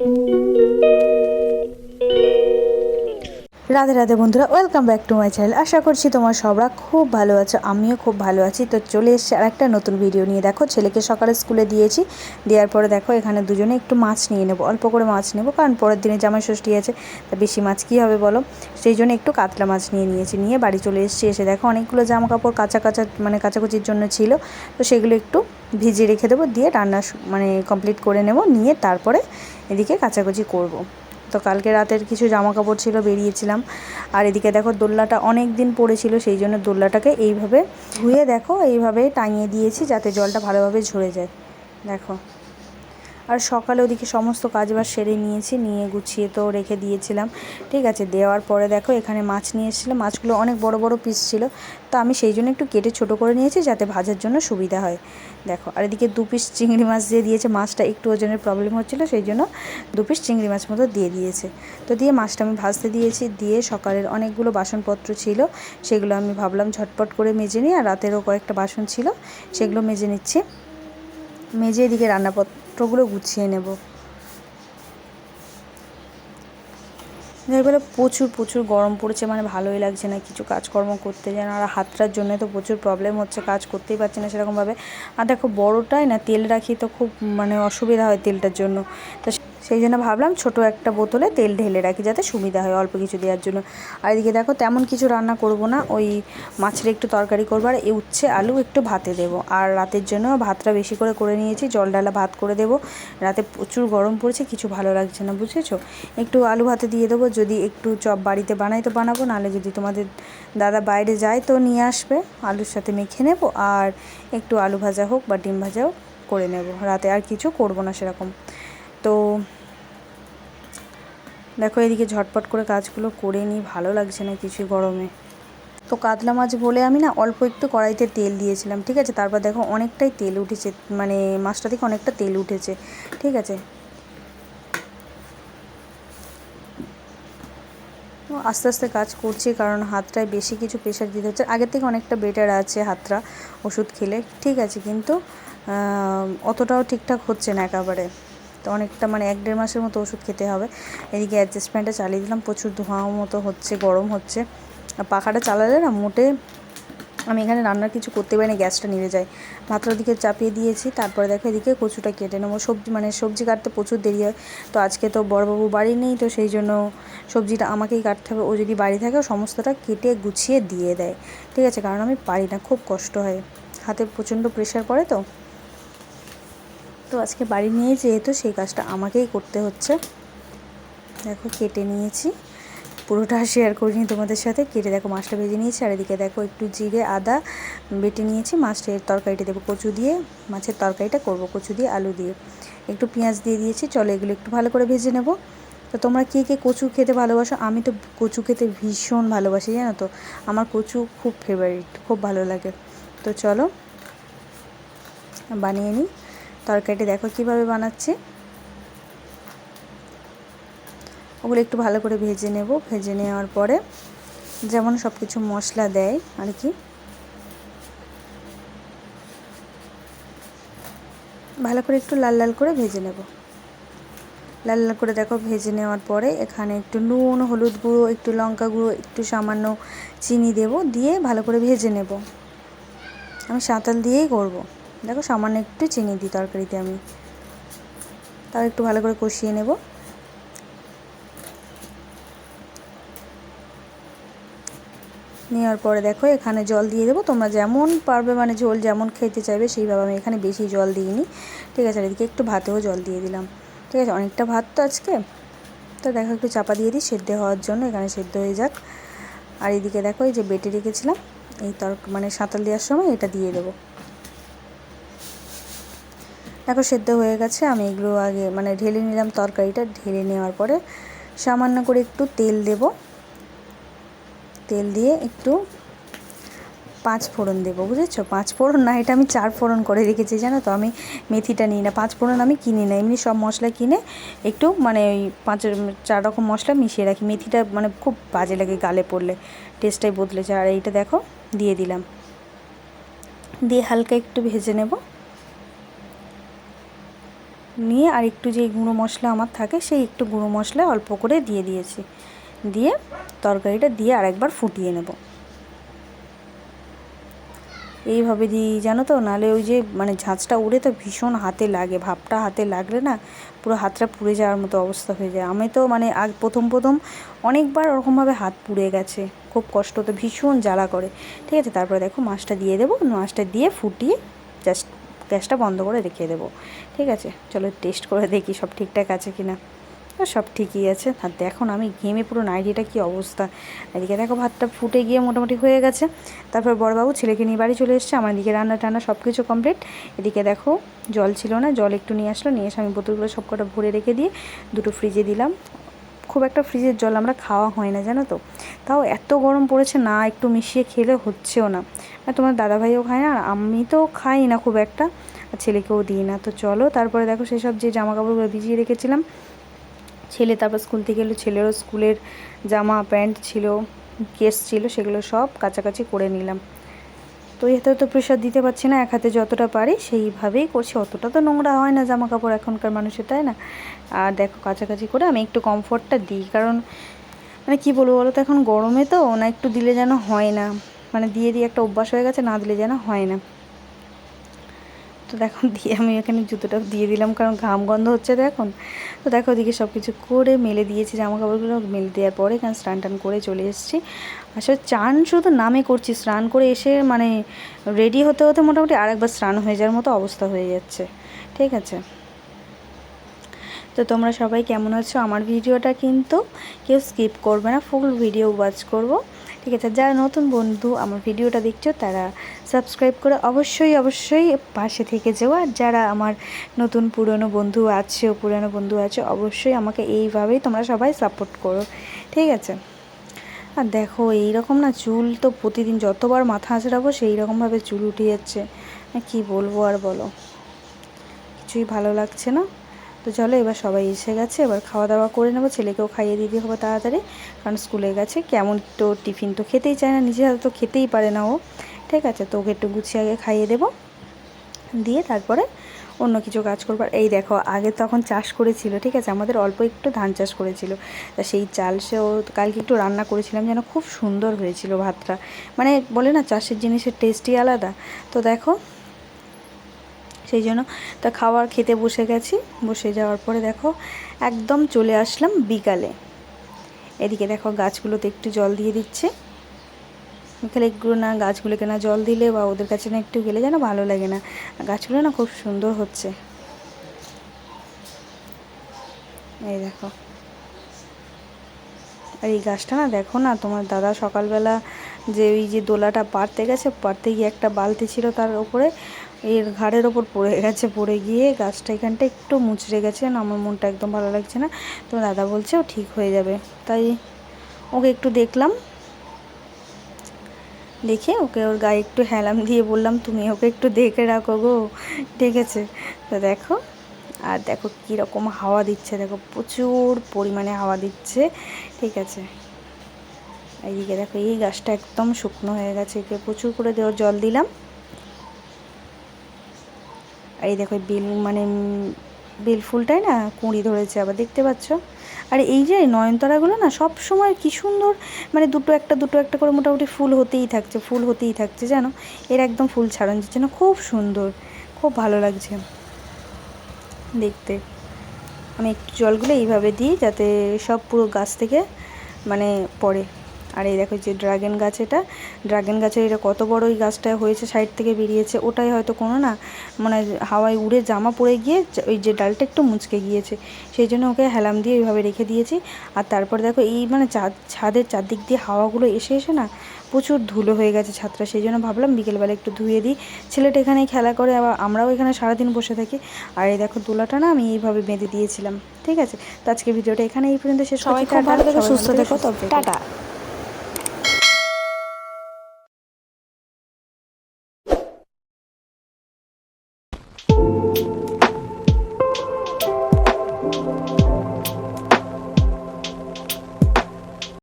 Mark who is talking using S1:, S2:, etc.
S1: Thank you. Radhe Radhe বন্ধুরা welcome back to my channel আশা করছি তোমার সবরা খুব ভালো আছো, আমিও খুব ভালো আছি। তো চলে এসেছি আর একটা নতুন ভিডিও নিয়ে। দেখো, ছেলেকে সকালে স্কুলে দিয়েছি, দেওয়ার পরে দেখো, এখানে দুজনে একটু মাছ নিয়ে নেব, অল্প করে মাছ নেব, কারণ পরের দিনে জামাই ষষ্ঠী আছে, তা বেশি মাছ কী হবে বলো? সেই জন্য একটু কাতলা মাছ নিয়ে নিয়েছি, নিয়ে বাড়ি চলে এসেছি এসে দেখো, অনেকগুলো জামা কাপড় কাঁচা কাঁচা মানে কাচাকুচির জন্য ছিল, তো সেগুলো একটু ভিজিয়ে রেখে দেবো, দিয়ে রান্না মানে কমপ্লিট করে নেব, নিয়ে তারপরে এদিকে কাচাকুচি করব। তো কালকে রাতের কিছু জামা কাপড় ছিল, বেরিয়েছিলাম। আর এদিকে দেখো দোল্লাটা অনেক দিন পড়েছিল, সেই জন্য দোল্লাটাকে এইভাবে ধুয়ে দেখো, এইভাবে টাঙিয়ে দিয়েছি যাতে জলটা ভালোভাবে ঝরে যায়। দেখো। আর সকালে ওদিকে সমস্ত কাজবাজ সেরে নিয়েছি, নিয়ে গুছিয়ে তো রেখে দিয়েছিলাম। ঠিক আছে, দেওয়ার পরে দেখো এখানে মাছ নিয়ে এসেছিল মাছগুলো অনেক বড় বড় পিস ছিল। তো আমি সেই জন্য একটু কেটে ছোট করে নিয়েছি যাতে ভাজার জন্য সুবিধা হয়। দেখো, আর এদিকে দু পিস চিংড়ি মাছ দিয়ে দিয়েছে। মাছটা একটু ওজনের প্রবলেম হচ্ছিল, সেই জন্য দু পিস চিংড়ি মাছ মতো দিয়ে দিয়েছে। তো দিয়ে মাছটা আমি ভাজতে দিয়েছি। দিয়ে সকালের অনেকগুলো বাসনপত্র ছিল, সেগুলো আমি ভাবলাম ঝটপট করে মেজে নিই। আর রাতেরও কয়েকটা বাসন ছিল, সেগুলো মেজে নিচ্ছি। মেজে এদিকে রান্নাপত্রগুলো গুছিয়ে নেব। এবারে প্রচুর প্রচুর গরম পড়েছে মানে ভালোই লাগছে না কিছু কাজকর্ম করতে যেন, আর হাতটার জন্য তো প্রচুর প্রবলেম হচ্ছে, কাজ করতেই পারছি না সেরকমভাবে। আর দেখো বড়োটাই না তেল রাখি তো খুব মানে অসুবিধা হয় তেলটার জন্য। তো সেই জন্য ভাবলাম ছোট একটা বোতলে তেল ঢেলে রাখি যাতে সুবিধা হয় অল্প কিছু দেওয়ার জন্য। আর এদিকে দেখো তেমন কিছু রান্না করব না, ওই মাছের একটু তরকারি করব আর এই উচ্ছে আলু একটু ভাতে দেবো। আর রাতের জন্য ভাতটা বেশি করে করে নিয়েছি, জল ডালা ভাত করে দেবো। রাতে প্রচুর গরম পড়েছে, কিছু ভালো লাগছে না, বুঝেছ? একটু আলু ভাতে দিয়ে দেবো, যদি একটু চপ বাড়িতে বানাই তো বানাবো, নাহলে যদি তোমাদের দাদা বাইরে যায় তো নিয়ে আসবে। আলুর সাথে মেখে নেব আর একটু আলু ভাজা হোক বা ডিম ভাজাও করে নেব। রাতে আর কিছু করব না সেরকম। তো দেখো এদিকে ঝটপট করে কাজগুলো করে নিই, ভালো লাগছে না কিছু গরমে। তো কাতলা মাছ বলে আমি না অল্প একটু কড়াইতে তেল দিয়েছিলাম, ঠিক আছে? তারপর দেখো অনেকটাই তেল উঠেছে মানে মাছটা থেকে অনেকটা তেল উঠেছে, ঠিক আছে? আস্তে আস্তে কাজ করছি, কারণ হাতটায় বেশি কিছু প্রেশার দিতে হচ্ছে। আগের থেকে অনেকটা বেটার আছে হাতটা ওষুধ খেলে, ঠিক আছে? কিন্তু অতটাও ঠিকঠাক হচ্ছে না একেবারে। তো অনেকটা মানে এক দেড় মাসের মতো ওষুধ খেতে হবে। এদিকে অ্যাডজাস্টমেন্টটা চালিয়ে দিলাম, প্রচুর ধোঁয়া মতো হচ্ছে, গরম হচ্ছে। আর পাখাটা চালালে না মোটে আমি এখানে রান্নার কিছু করতে পারি না, গ্যাসটা নিভে যায়। ভাতটার দিকে চাপিয়ে দিয়েছি, তারপরে দেখো এদিকে কচুটা কেটে নেব। সবজি মানে সবজি কাটতে প্রচুর দেরি হয়, তো আজকে তো বড়বাবু বাড়ি নেই, তো সেই জন্য সবজিটা আমাকেই কাটতে হবে। ও যদি বাড়ি থাকে সমস্তটা কেটে গুছিয়ে দিয়ে দেয়। ঠিক আছে, কারণ আমি পারি না, খুব কষ্ট হয়। হাতে প্রচণ্ড প্রেশার পড়ে তো। তো আজকে বাড়ি নিয়ে যেহেতু সেই কাজটা আমাকেই করতে হচ্ছে। দেখো, কেটে নিয়েছি। পুরোটা শেয়ার করিনি তোমাদের সাথে। কেটে দেখো, মাছটা ভেজে নিয়েছি। আর এদিকে দেখো, একটু জিরে, আদা বেটে নিয়েছি। মাছের তরকারিটা দেবো কচু দিয়ে। মাছের তরকারিটা করব কচু দিয়ে, আলু দিয়ে। একটু পেঁয়াজ দিয়ে দিয়েছি। চলো, এগুলো একটু ভালো করে ভেজে নেব। তো তোমরা কে কে কচু খেতে ভালোবাসো? আমি তো কচু খেতে ভীষণ ভালোবাসি, জানো তো? আমার কচু খুব ফেভারিট খুব ভালো লাগে। তো চলো, বানিয়ে নিই। তরকারিটা দেখো কীভাবে বানাচ্ছি। ওগুলো একটু ভালো করে ভেজে নেব। ভেজে নেওয়ার পরে যেমন সব কিছু মশলা দেয় আর কি। ভালো করে একটু লাল লাল করে ভেজে নেব। লাল লাল করে দেখো ভেজে নেওয়ার পরে এখানে একটু নুন, হলুদ গুঁড়ো, একটু লঙ্কা গুঁড়ো, একটু সামান্য চিনি দেব, দিয়ে ভালো করে ভেজে নেব। আমি সাঁতাল দিয়েই করব। দেখো সামান্য একটু চিনি দিই তরকারিতে আমি। তাও একটু ভালো করে কষিয়ে নেব। নেওয়ার পরে দেখো এখানে জল দিয়ে দেবো। তোমরা যেমন পারবে মানে ঝোল যেমন খেতে চাইবে সেইভাবে আমি এখানে বেশি জল দিইনি। ঠিক আছে এদিকে একটু ভাতেও জল দিয়ে দিলাম। ঠিক আছে, অনেকটা ভাত তো আজকে। তো দেখো একটু চাপা দিয়ে দিই, সেদ্ধ হওয়ার জন্য এখানে সেদ্ধ হয়ে যাক। আর এদিকে দেখো এই যে বেটে রেখেছিলাম, এই তর মানে সাঁতাল দেওয়ার সময় এটা দিয়ে দেবো। দেখো সেদ্ধ হয়ে গেছে, আমি এগুলো আগে মানে ঢেলে নিলাম তরকারিটা। ঢেলে নেওয়ার পরে সামান্য করে একটু তেল দেব। তেল দিয়ে একটু পাঁচ ফোড়ন দেবো, বুঝেছ? পাঁচ ফোড়ন না, এটা আমি চার ফোড়ন করে রেখেছি, জানো তো? আমি মেথিটা নিই না, পাঁচ ফোড়ন আমি কিনি না। এমনি সব মশলা কিনে একটু মানে ওই পাঁচ, চার রকম মশলা মিশিয়ে রাখি। মেথিটা মানে খুব বাজে লাগে গালে পড়লে, টেস্টটাই বদলেছে। আর এইটা দেখো, দিয়ে দিলাম। দিয়ে হালকা একটু ভেজে নেব। নিয়ে আর একটু যেই গুঁড়ো মশলা আমার থাকে, সেই একটু গুঁড়ো মশলা অল্প করে দিয়ে দিয়েছি। দিয়ে তরকারিটা দিয়ে আরেকবার ফুটিয়ে নেব। এইভাবে দিই, জানো তো? নালে ওই যে মানে ঝাঁঝটা উড়ে তো ভীষণ হাতে লাগে, ভাপটা হাতে লাগলে না পুরো হাতটা পুড়ে যাওয়ার মতো অবস্থা হয়ে যায়। আমি তো মানে আগ প্রথম প্রথম অনেকবার ওরকমভাবে হাত পুড়ে গেছে, খুব কষ্ট তো ভীষণ জ্বালা করে। ঠিক আছে, তারপরে দেখো মাছটা দিয়ে দেবো, মাছটা দিয়ে ফুটিয়ে জাস্ট গ্যাসটা বন্ধ করে রেখে দেবো। ঠিক আছে? চলো টেস্ট করে দেখি সব ঠিকঠাক আছে কি না, সব ঠিকই আছে। আর দেখো আমি ঘেমে পুরো নাইটিটা কী অবস্থা। এদিকে দেখো ভাতটা ফুটে গিয়ে মোটামুটি হয়ে গেছে। তারপর বড়বাবু ছেলেকে নিয়ে বাড়ি চলে এসছে। আমার এদিকে রান্না টান্না সব কিছু কমপ্লিট এদিকে দেখো, জল ছিল না, জল একটু নিয়ে আসলো। নিয়ে এসে আমি বোতলগুলো সব কটা ভরে রেখে দিয়ে দুটো ফ্রিজে দিলাম। খুব একটা ফ্রিজের জল আমরা খাওয়া হয় না, জানো তো? তাও এত গরম পড়েছে, না একটু মিশিয়ে খেলে হচ্ছেও না। তোমার দাদাভাইও খায় না, আর আমি তো খাই না খুব একটা ছেলেকেও দিই না। তো চলো, তারপরে দেখো সেসব যে জামা কাপড়গুলো ভিজিয়ে রেখেছিলাম, ছেলে তারপর স্কুল থেকে এলো, ছেলেরও স্কুলের জামা, প্যান্ট ছিল, কেস ছিল, সেগুলো সব কাছাকাছি করে নিলাম। তো এতে তো প্রেশার দিতে পারছি না, এক হাতে যতটা পারি সেইভাবেই করছি। অতটা তো নোংরা হয় না জামা কাপড় এখনকার মানুষের, তাই না? আর দেখো, কাছাকাছি করে আমি একটু কমফর্টটা দিই, কারণ মানে কী বলব বলো তো, এখন গরমে তো না একটু দিলে যেন হয় না। মানে দিয়ে দিয়ে একটা অভ্যাস হয়ে গেছে, না দিলে যেন হয় না। তো দেখো, দিয়ে আমি এখানে জুতোটা দিয়ে দিলাম, কারণ ঘাম গন্ধ হচ্ছে তো এখন। তো দেখো, ওদিকে সব কিছু করে মেলে দিয়েছি জামা কাপড়গুলো মেলে দেওয়ার পরে এখানে স্নান টান করে চলে এসেছি। আসলে চান শুধু নামে করছি, স্নান করে এসে মানে রেডি হতে হতে মোটামুটি আরেকবার স্নান হয়ে যাওয়ার মতো অবস্থা হয়ে যাচ্ছে, ঠিক আছে? তো তোমরা সবাই কেমন আছো? আমার ভিডিওটা কিন্তু কেউ স্কিপ করবে না ফুল ভিডিও ওয়াচ করব। ঠিক আছে, যারা নতুন বন্ধু আমার ভিডিওটা দেখছ, তারা সাবস্ক্রাইব করে অবশ্যই অবশ্যই পাশে থেকে যেও। আর যারা আমার নতুন পুরনো বন্ধু আছে, পুরনো বন্ধু আছে, অবশ্যই আমাকে এইভাবেই তোমরা সবাই সাপোর্ট করো। ঠিক আছে? আর দেখো এই রকম না চুল তো প্রতিদিন যতবার মাথা আঁচড়াবো সেই রকমভাবে চুল উঠে যাচ্ছে। কি বলব আর বলো? কিছুই ভালো লাগছে না। তো চলো এবার সবাই এসে গেছে, এবার খাওয়া দাওয়া করে নেব। ছেলেকেও খাইয়ে দিতে হবে তাড়াতাড়ি, কারণ স্কুলে গেছে। কেমন তো টিফিন তো খেতেই চায় না নিজে হাতে তো খেতেই পারে না ও। ঠিক আছে, তো ওকে একটু গুছিয়ে আগে খাইয়ে দেবো। দিয়ে তারপরে অন্য কিছু কাজ করবার এই দেখো, আগে তখন চাষ করেছিল, ঠিক আছে? আমাদের অল্প একটু ধান চাষ করেছিল। তা সেই চাল সেও কালকে একটু রান্না করেছিলাম, যেন খুব সুন্দর হয়েছিল ভাতটা। মানে বলে না, চাষের জিনিসের টেস্টই আলাদা। তো দেখো সেই জন্য। তা খাওয়ার খেতে বসে গেছি। বসে যাওয়ার পরে দেখো, একদম চলে আসলাম বিকালে। এদিকে দেখো গাছগুলোতে একটু জল দিয়ে দিচ্ছে। বিকালে একটু না গাছগুলোকে না জল দিলে বা ওদের কাছে না একটু গেলে যেন ভালো লাগে না। গাছগুলো না খুব সুন্দর হচ্ছে। এই দেখো। আর এই গাছটা না দেখো না, তোমার দাদা সকালবেলা যে ওই যে দোলাটা পারতে গেছে পারতে গিয়ে একটা বালতি ছিল তার উপরে এর ঘাড়ের ওপর পড়ে গেছে, পড়ে গিয়ে গাছটা এখানটা একটু মুচড়ে গেছে, না আমার মনটা একদম ভালো লাগছে না। তো দাদা বলছে ও ঠিক হয়ে যাবে। তাই ওকে একটু দেখলাম। দেখে ওকে ওর গায়ে একটু হেলাম দিয়ে বললাম, তুমি ওকে একটু দেখে রাখো গো। ঠিক আছে। তো দেখো, আর দেখো কীরকম হাওয়া দিচ্ছে, দেখো প্রচুর পরিমাণে হাওয়া দিচ্ছে। ঠিক আছে। এইদিকে দেখো এই গাছটা একদম শুকনো হয়ে গেছে, একে প্রচুর করে দেওয়ার জল দিলাম। এই দেখো বেল মানে বেল ফুলটাই না কুঁড়ি ধরেছে আবার, দেখতে পাচ্ছ? আর এই যে নয়নতারাগুলো না, সব সময় কী সুন্দর মানে দুটো একটা দুটো একটা করে মোটামুটি ফুল হতেই থাকছে, ফুল হতেই থাকছে, জানো? এর একদম ফুল ছাড়ান যাচ্ছে না খুব সুন্দর, খুব ভালো লাগছে দেখতে। আমি একটু জলগুলো এইভাবে দিই যাতে সব পুরো গাছ থেকে মানে পড়ে। আর এই দেখো যে ড্রাগন গাছ এটা ড্রাগন গাছের এটা কত বড় ওই গাছটা হয়েছে সাইড থেকে বেরিয়েছে ওটাই হয়তো কোনো না মানে হাওয়ায় উড়ে জামা পড়ে গিয়ে ওই যে ডালটা একটু মুচকে গিয়েছে সেই জন্য ওকে হেলাম দিয়ে ওইভাবে রেখে দিয়েছি। আর তারপর দেখো এই মানে ছাদের চারদিক দিয়ে হাওয়াগুলো এসে এসে না প্রচুর ধুলো হয়ে গেছে ছাদটা সেই জন্য ভাবলাম বিকেলবেলা একটু ধুয়ে দিই। ছেলেটা এখানে খেলা করে আবার আমরাও এখানে সারাদিন বসে থাকি। আর এই দেখো দোলাটা না আমি এইভাবে বেঁধে দিয়েছিলাম ঠিক আছে? তো আজকে ভিডিওটা এখানে এই পর্যন্ত শেষ
S2: সবাই ভালো থেকো সুস্থ থেকো তবে টাটা।